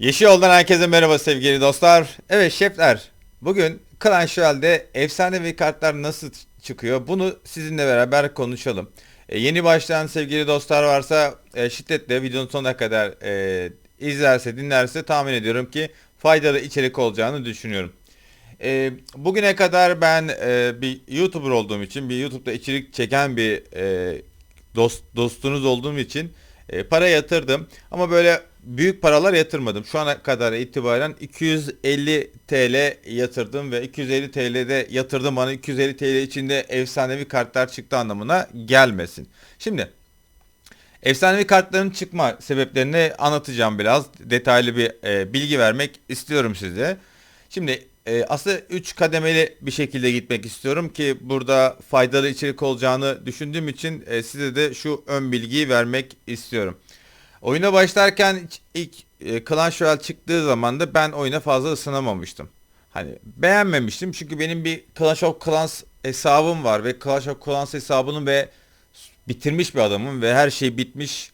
Yeşil Yoldan herkese merhaba sevgili dostlar. Evet şefler, bugün Clash Royale'de efsanevi kartlar nasıl çıkıyor bunu sizinle beraber konuşalım. E, yeni başlayan sevgili dostlar varsa e, şiddetle videonun sonuna kadar e, izlerse dinlerse tahmin ediyorum ki faydalı içerik olacağını düşünüyorum. E, bugüne kadar ben e, bir YouTuber olduğum için, bir YouTube'da içerik çeken bir e, dost, dostunuz olduğum için e, para yatırdım. Ama böyle büyük paralar yatırmadım. Şu ana kadar itibaren 250 TL yatırdım ve 250 TL'de yatırdım bana 250 TL içinde efsanevi kartlar çıktı anlamına gelmesin. Şimdi efsanevi kartların çıkma sebeplerini anlatacağım biraz. Detaylı bir e, bilgi vermek istiyorum size. Şimdi e, aslında 3 kademeli bir şekilde gitmek istiyorum ki burada faydalı içerik olacağını düşündüğüm için e, size de şu ön bilgiyi vermek istiyorum. Oyuna başlarken ilk e, Clash Royale çıktığı zaman da ben oyuna fazla ısınamamıştım. Hani beğenmemiştim çünkü benim bir Clash of Clans hesabım var ve Clash of Clans hesabını ve bitirmiş bir adamım ve her şey bitmiş.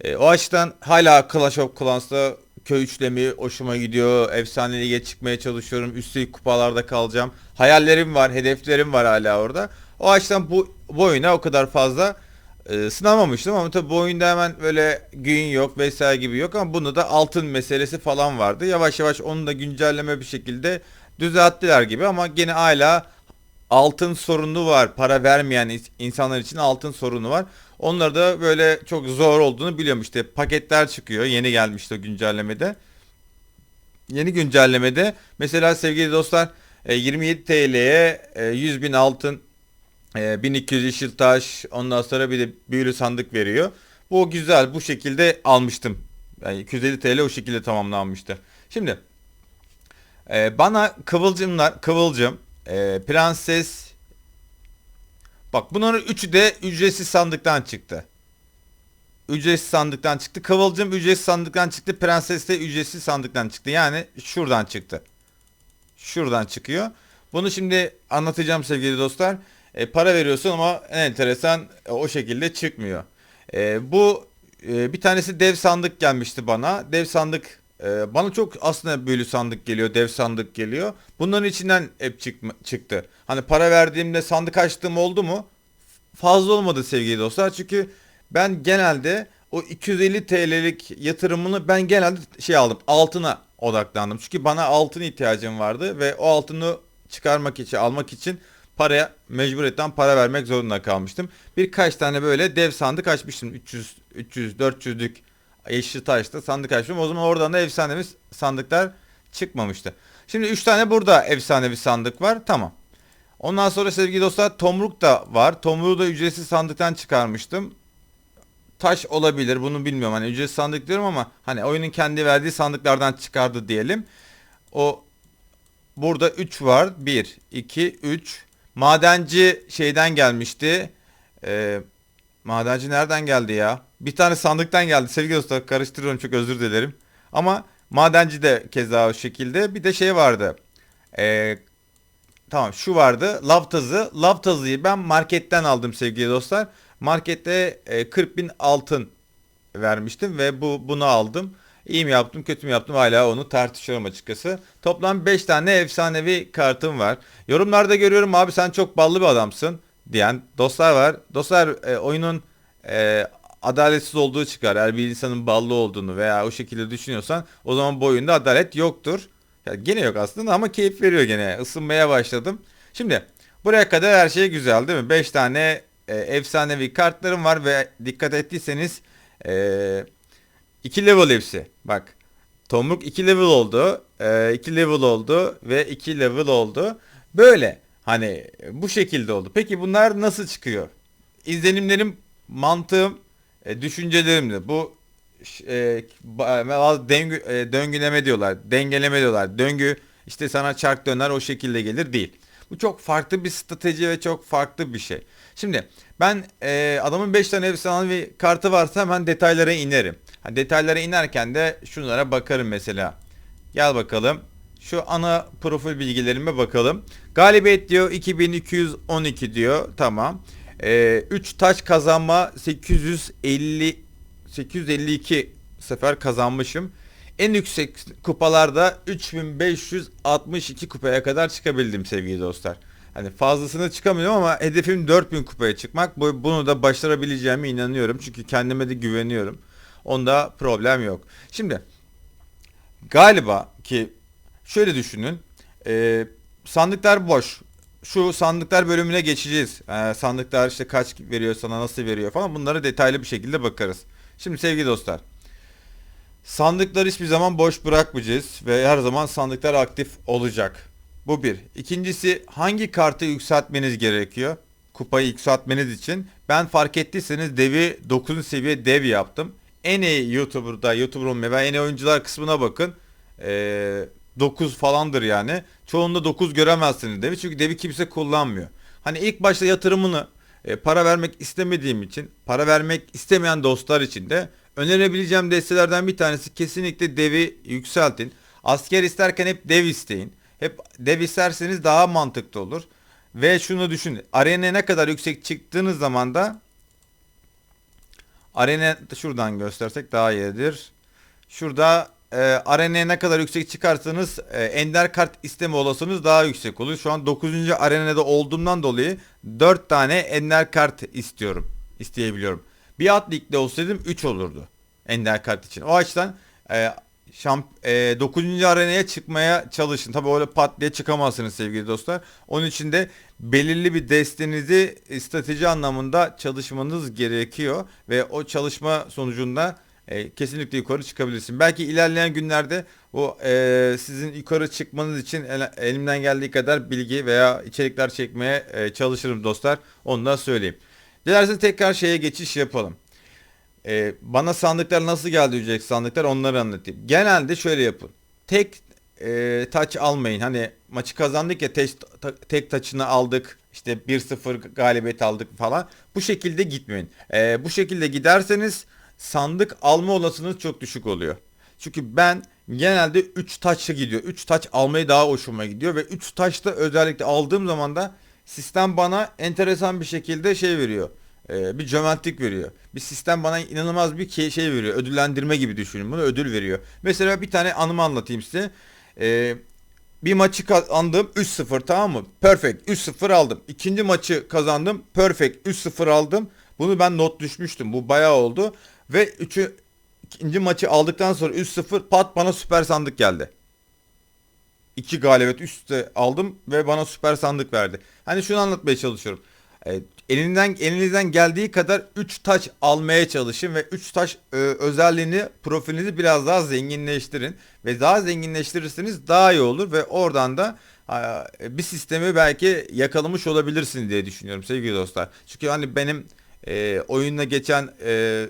E, o açıdan hala Clash of Clans'ta köy üçlemi hoşuma gidiyor. Efsane lige çıkmaya çalışıyorum. Üstelik kupalarda kalacağım. Hayallerim var, hedeflerim var hala orada. O açıdan bu, bu oyuna o kadar fazla e, sınamamıştım ama tabii bu oyunda hemen böyle gün yok vesaire gibi yok ama bunu da altın meselesi falan vardı. Yavaş yavaş onu da güncelleme bir şekilde düzelttiler gibi ama gene hala altın sorunu var. Para vermeyen insanlar için altın sorunu var. Onlar da böyle çok zor olduğunu biliyorum işte. Paketler çıkıyor. Yeni gelmişti o güncellemede. Yeni güncellemede mesela sevgili dostlar 27 TL'ye 100 bin altın 1200 yeşil taş ondan sonra bir de büyülü sandık veriyor. Bu güzel bu şekilde almıştım. Yani 250 TL o şekilde tamamlanmıştı. Şimdi e, bana kıvılcımlar kıvılcım e, prenses bak bunların üçü de ücretsiz sandıktan çıktı. Ücretsiz sandıktan çıktı. Kıvılcım ücretsiz sandıktan çıktı. Prenses de ücretsiz sandıktan çıktı. Yani şuradan çıktı. Şuradan çıkıyor. Bunu şimdi anlatacağım sevgili dostlar. E, para veriyorsun ama en enteresan e, o şekilde çıkmıyor. E, bu e, bir tanesi dev sandık gelmişti bana. Dev sandık e, bana çok aslında büyülü sandık geliyor, dev sandık geliyor. Bunların içinden hep çıkma, çıktı. Hani para verdiğimde sandık açtığım oldu mu? Fazla olmadı sevgili dostlar. Çünkü ben genelde o 250 TL'lik yatırımını ben genelde şey aldım altına odaklandım. Çünkü bana altın ihtiyacım vardı ve o altını çıkarmak için almak için paraya mecburiyetten para vermek zorunda kalmıştım. Birkaç tane böyle dev sandık açmıştım. 300 300 400'lük yeşil taşta sandık açtım. O zaman oradan da efsanevi sandıklar çıkmamıştı. Şimdi 3 tane burada efsanevi sandık var. Tamam. Ondan sonra sevgili dostlar tomruk da var. Tomruğu da ücretsiz sandıktan çıkarmıştım. Taş olabilir bunu bilmiyorum. Hani ücretsiz sandık diyorum ama hani oyunun kendi verdiği sandıklardan çıkardı diyelim. O burada 3 var. 1, 2, 3. Madenci şeyden gelmişti. Ee, madenci nereden geldi ya? Bir tane sandıktan geldi. Sevgili dostlar karıştırıyorum çok özür dilerim. Ama madenci de keza o şekilde. Bir de şey vardı. Ee, tamam şu vardı. Lav tazı. Lav tazıyı ben marketten aldım sevgili dostlar. Markette e, 40 bin altın vermiştim ve bu bunu aldım. İyi mi yaptım kötü mü yaptım hala onu tartışıyorum açıkçası. Toplam 5 tane efsanevi kartım var. Yorumlarda görüyorum abi sen çok ballı bir adamsın diyen dostlar var. Dostlar e, oyunun e, adaletsiz olduğu çıkar. Eğer bir insanın ballı olduğunu veya o şekilde düşünüyorsan o zaman bu oyunda adalet yoktur. Yani gene yok aslında ama keyif veriyor gene. Isınmaya başladım. Şimdi buraya kadar her şey güzel değil mi? 5 tane e, efsanevi kartlarım var ve dikkat ettiyseniz e, 2 level hepsi. Bak. Tomruk 2 level oldu. 2 e, level oldu ve 2 level oldu. Böyle. Hani bu şekilde oldu. Peki bunlar nasıl çıkıyor? İzlenimlerim, mantığım, e, düşüncelerimle bu e, döngü, e, döngüleme diyorlar, dengeleme diyorlar. Döngü işte sana çark döner o şekilde gelir değil. Bu çok farklı bir strateji ve çok farklı bir şey. Şimdi ben e, adamın 5 tane efsanevi kartı varsa hemen detaylara inerim. Detaylara inerken de şunlara bakarım mesela. Gel bakalım. Şu ana profil bilgilerime bakalım. Galibiyet diyor 2212 diyor. Tamam. Ee, 3 taş kazanma 850 852 sefer kazanmışım. En yüksek kupalarda 3562 kupaya kadar çıkabildim sevgili dostlar. Hani fazlasını çıkamıyorum ama hedefim 4000 kupaya çıkmak. Bu- Bunu da başarabileceğime inanıyorum. Çünkü kendime de güveniyorum. Onda problem yok. Şimdi galiba ki şöyle düşünün. Ee, sandıklar boş. Şu sandıklar bölümüne geçeceğiz. Ee, sandıklar işte kaç veriyor sana nasıl veriyor falan bunlara detaylı bir şekilde bakarız. Şimdi sevgili dostlar. Sandıklar hiçbir zaman boş bırakmayacağız ve her zaman sandıklar aktif olacak. Bu bir. İkincisi hangi kartı yükseltmeniz gerekiyor? Kupayı yükseltmeniz için. Ben fark ettiyseniz devi 9. seviye dev yaptım. En iyi YouTuber'da, YouTuber olmaya ve en iyi oyuncular kısmına bakın. Ee, 9 falandır yani. Çoğunda 9 göremezsiniz devi çünkü devi kimse kullanmıyor. Hani ilk başta yatırımını e, para vermek istemediğim için, para vermek istemeyen dostlar için de önerebileceğim destelerden bir tanesi kesinlikle devi yükseltin. Asker isterken hep dev isteyin. Hep dev isterseniz daha mantıklı olur. Ve şunu düşünün. Arenaya ne kadar yüksek çıktığınız zaman da arena şuradan göstersek daha iyidir. Şurada e, arenaya ne kadar yüksek çıkarsanız e, ender kart isteme olasılığınız daha yüksek olur. Şu an 9. arenada olduğumdan dolayı 4 tane ender kart istiyorum. isteyebiliyorum. Bir at ligde olsaydım 3 olurdu. Ender kart için. O açıdan e, şamp e, 9. arenaya çıkmaya çalışın. Tabi öyle pat diye çıkamazsınız sevgili dostlar. Onun için de belirli bir destenizi e, strateji anlamında çalışmanız gerekiyor. Ve o çalışma sonucunda e, kesinlikle yukarı çıkabilirsin. Belki ilerleyen günlerde o e, sizin yukarı çıkmanız için el- elimden geldiği kadar bilgi veya içerikler çekmeye e, çalışırım dostlar. Onu da söyleyeyim. Dilerseniz tekrar şeye geçiş yapalım. E, bana sandıklar nasıl geldi diyecek sandıklar onları anlatayım. Genelde şöyle yapın. Tek e, taç almayın. Hani maçı kazandık ya ta- tek taçını aldık. İşte 1-0 galibiyet aldık falan. Bu şekilde gitmeyin. E, bu şekilde giderseniz sandık alma olasılığınız çok düşük oluyor. Çünkü ben genelde 3 taçla gidiyor. 3 taç almayı daha hoşuma gidiyor ve 3 taçta özellikle aldığım zaman da sistem bana enteresan bir şekilde şey veriyor. Ee, bir cömertlik veriyor. Bir sistem bana inanılmaz bir şey veriyor. Ödüllendirme gibi düşünün bunu. Ödül veriyor. Mesela bir tane anımı anlatayım size. Ee, bir maçı kazandım 3-0 tamam mı? Perfect 3-0 aldım. İkinci maçı kazandım. Perfect 3-0 aldım. Bunu ben not düşmüştüm. Bu bayağı oldu. Ve üçü, ikinci maçı aldıktan sonra 3-0 pat bana süper sandık geldi. İki galibiyet üst üste aldım ve bana süper sandık verdi. Hani şunu anlatmaya çalışıyorum. E, elinden elinizden geldiği kadar 3 taş almaya çalışın ve 3 taş e, özelliğini, profilinizi biraz daha zenginleştirin ve daha zenginleştirirseniz daha iyi olur ve oradan da e, bir sistemi belki yakalamış olabilirsiniz diye düşünüyorum sevgili dostlar. Çünkü hani benim e, oyunla geçen e,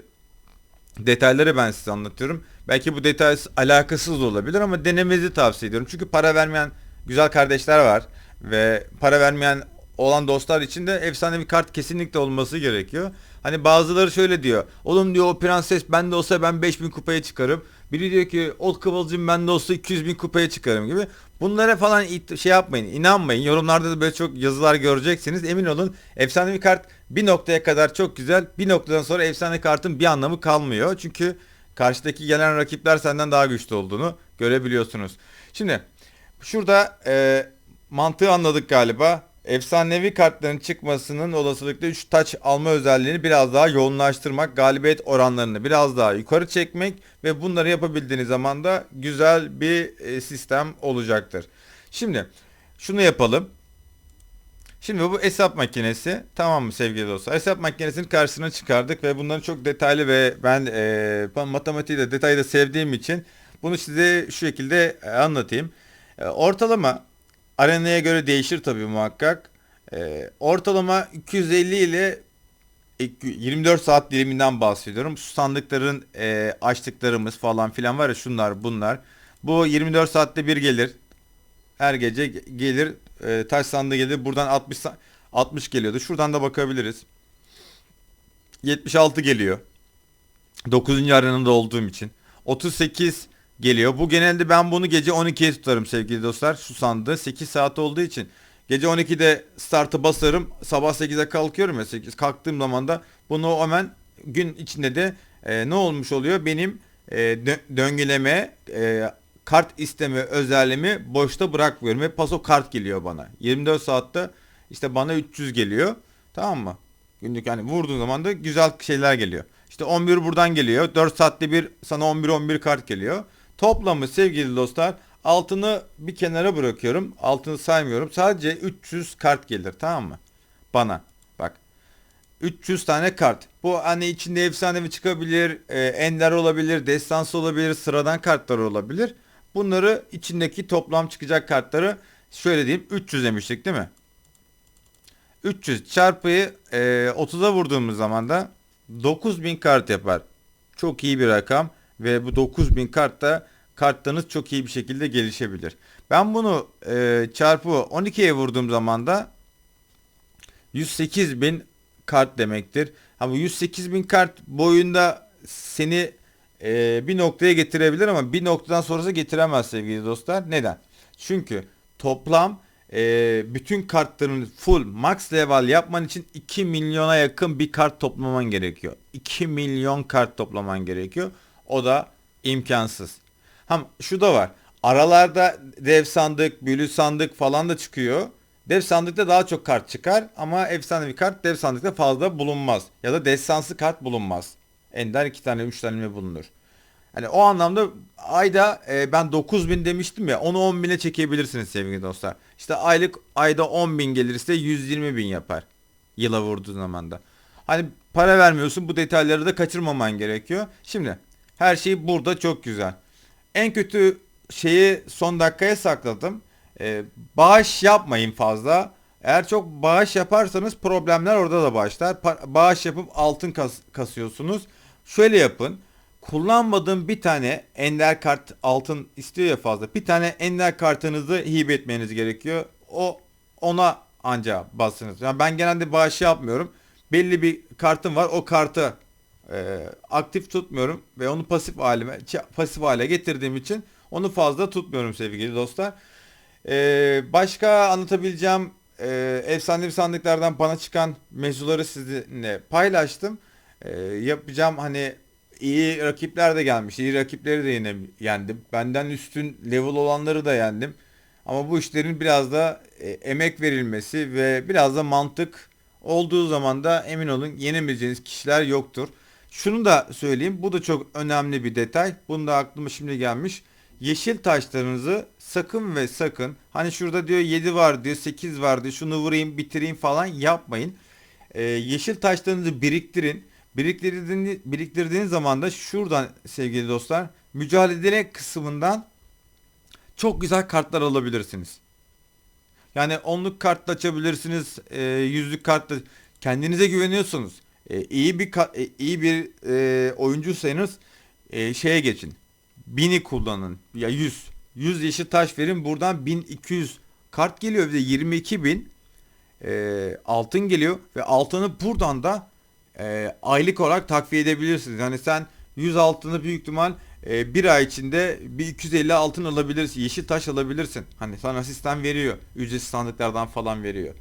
detayları ben size anlatıyorum. Belki bu detay alakasız olabilir ama denemenizi tavsiye ediyorum. Çünkü para vermeyen güzel kardeşler var ve para vermeyen olan dostlar için de efsanevi kart kesinlikle olması gerekiyor. Hani bazıları şöyle diyor. Oğlum diyor o prenses bende olsa ben 5000 kupaya çıkarım. Biri diyor ki o kıvılcım bende olsa 200 bin kupaya çıkarım gibi. Bunlara falan şey yapmayın inanmayın. Yorumlarda da böyle çok yazılar göreceksiniz. Emin olun efsanevi kart bir noktaya kadar çok güzel. Bir noktadan sonra efsane kartın bir anlamı kalmıyor. Çünkü karşıdaki gelen rakipler senden daha güçlü olduğunu görebiliyorsunuz. Şimdi şurada e, mantığı anladık galiba. Efsanevi kartların çıkmasının olasılıkla 3 taç alma özelliğini biraz daha yoğunlaştırmak, galibiyet oranlarını biraz daha yukarı çekmek ve bunları yapabildiğiniz zaman da güzel bir e, sistem olacaktır. Şimdi şunu yapalım. Şimdi bu hesap makinesi tamam mı sevgili dostlar? Hesap makinesinin karşısına çıkardık ve bunları çok detaylı ve ben e, matematiği de detayı da sevdiğim için bunu size şu şekilde e, anlatayım. E, ortalama arenaya göre değişir tabii muhakkak. E, ortalama 250 ile 24 saat diliminden bahsediyorum. Sandıkların e, açtıklarımız falan filan var ya şunlar bunlar. Bu 24 saatte bir gelir. Her gece ge- gelir. E, taş sandığı gelir. Buradan 60 sa- 60 geliyordu. Şuradan da bakabiliriz. 76 geliyor. 9. arenada olduğum için. 38 geliyor. Bu genelde ben bunu gece 12'ye tutarım sevgili dostlar. Şu sandığı 8 saat olduğu için. Gece 12'de startı basarım. Sabah 8'e kalkıyorum ya 8. Kalktığım zaman da bunu hemen gün içinde de e, ne olmuş oluyor? Benim e, dö- döngüleme, e, kart isteme özelliğimi boşta bırakmıyorum. Ve paso kart geliyor bana. 24 saatte işte bana 300 geliyor. Tamam mı? Günlük yani vurduğun zaman da güzel şeyler geliyor. İşte 11 buradan geliyor. 4 saatte bir sana 11-11 kart geliyor. Toplamı sevgili dostlar altını bir kenara bırakıyorum. Altını saymıyorum. Sadece 300 kart gelir tamam mı? Bana. Bak. 300 tane kart. Bu hani içinde efsanevi çıkabilir, e, ender olabilir, destansı olabilir, sıradan kartlar olabilir. Bunları içindeki toplam çıkacak kartları şöyle diyeyim 300 demiştik değil mi? 300 çarpıyı e, 30'a vurduğumuz zaman da 9000 kart yapar. Çok iyi bir rakam ve bu 9000 kartta kartlarınız çok iyi bir şekilde gelişebilir. Ben bunu e, çarpı 12'ye vurduğum zaman da 108 bin kart demektir. Ama 108 bin kart boyunda seni e, bir noktaya getirebilir ama bir noktadan sonrası getiremez sevgili dostlar. Neden? Çünkü toplam e, bütün kartların full max level yapman için 2 milyona yakın bir kart toplaman gerekiyor. 2 milyon kart toplaman gerekiyor. O da imkansız. Ham şu da var. Aralarda dev sandık, büyülü sandık falan da çıkıyor. Dev sandıkta daha çok kart çıkar ama efsanevi kart dev sandıkta fazla bulunmaz. Ya da destansı kart bulunmaz. Ender 2 tane 3 tane mi bulunur? Hani o anlamda ayda e, ben 9000 demiştim ya onu 10.000'e çekebilirsiniz sevgili dostlar. İşte aylık ayda 10.000 gelirse 120 bin yapar. Yıla vurduğu zaman da. Hani para vermiyorsun bu detayları da kaçırmaman gerekiyor. Şimdi her şey burada çok güzel. En kötü şeyi son dakikaya sakladım. Ee, bağış yapmayın fazla. Eğer çok bağış yaparsanız problemler orada da başlar. Pa- bağış yapıp altın kas- kasıyorsunuz. Şöyle yapın. Kullanmadığım bir tane ender kart altın istiyor ya fazla. Bir tane ender kartınızı hibe etmeniz gerekiyor. O ona anca basınız. Yani ben genelde bağış yapmıyorum. Belli bir kartım var. O kartı e, aktif tutmuyorum ve onu pasif halime pasif hale getirdiğim için onu fazla tutmuyorum sevgili dostlar. E, başka anlatabileceğim e, efsanevi sandıklardan bana çıkan mevzuları sizinle paylaştım. E, yapacağım hani iyi rakipler de gelmiş. İyi rakipleri de yine yendim. Benden üstün level olanları da yendim. Ama bu işlerin biraz da e, emek verilmesi ve biraz da mantık olduğu zaman da emin olun yenemeyeceğiniz kişiler yoktur. Şunu da söyleyeyim. Bu da çok önemli bir detay. Bunu da aklıma şimdi gelmiş. Yeşil taşlarınızı sakın ve sakın hani şurada diyor 7 var diyor 8 var diyor şunu vurayım bitireyim falan yapmayın. Ee, yeşil taşlarınızı biriktirin. Biriktirdiğiniz, biriktirdiğiniz zaman da şuradan sevgili dostlar mücadele kısmından çok güzel kartlar alabilirsiniz. Yani onluk kartla açabilirsiniz, e, yüzlük kartla kendinize güveniyorsunuz. E, iyi bir e, iyi bir e, oyuncuysanız e, şeye geçin. 1000'i kullanın. Ya 100. 100 yeşil taş verin. Buradan 1200 kart geliyor. Bir de 22.000 e, altın geliyor. Ve altını buradan da e, aylık olarak takviye edebilirsiniz. Yani sen 100 altını büyük ihtimal e, bir ay içinde bir 250 altın alabilirsin. Yeşil taş alabilirsin. Hani sana sistem veriyor. Ücretsiz sandıklardan falan veriyor.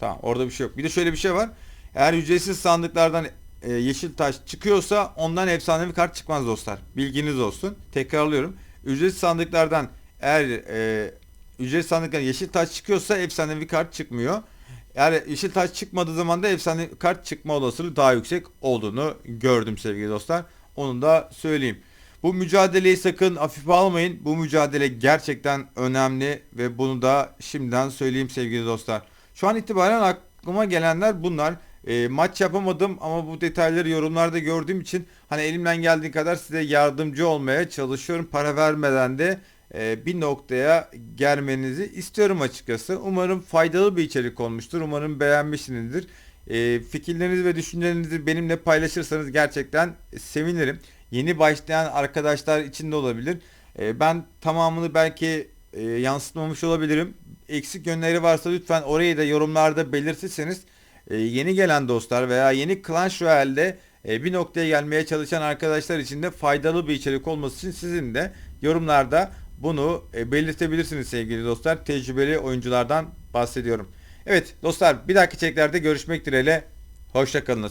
Tamam orada bir şey yok. Bir de şöyle bir şey var. Eğer ücretsiz sandıklardan e, yeşil taş çıkıyorsa ondan efsanevi kart çıkmaz dostlar. Bilginiz olsun. Tekrarlıyorum. Ücretsiz sandıklardan eğer e, ücretsiz sandıklardan yeşil taş çıkıyorsa efsanevi kart çıkmıyor. Eğer yeşil taş çıkmadığı zaman da efsane kart çıkma olasılığı daha yüksek olduğunu gördüm sevgili dostlar. Onu da söyleyeyim. Bu mücadeleyi sakın hafife almayın. Bu mücadele gerçekten önemli ve bunu da şimdiden söyleyeyim sevgili dostlar. Şu an itibaren aklıma gelenler bunlar. E, maç yapamadım ama bu detayları yorumlarda gördüğüm için hani elimden geldiği kadar size yardımcı olmaya çalışıyorum. Para vermeden de e, bir noktaya gelmenizi istiyorum açıkçası. Umarım faydalı bir içerik olmuştur. Umarım beğenmişsinizdir. E, fikirlerinizi ve düşüncelerinizi benimle paylaşırsanız gerçekten sevinirim. Yeni başlayan arkadaşlar için de olabilir. E, ben tamamını belki e, yansıtmamış olabilirim. Eksik yönleri varsa lütfen orayı da yorumlarda belirtirseniz e, yeni gelen dostlar veya yeni Clash Royale'de e, bir noktaya gelmeye çalışan arkadaşlar için de faydalı bir içerik olması için sizin de yorumlarda bunu e, belirtebilirsiniz sevgili dostlar. Tecrübeli oyunculardan bahsediyorum. Evet dostlar bir dahaki içeriklerde görüşmek dileğiyle. Hoşçakalın.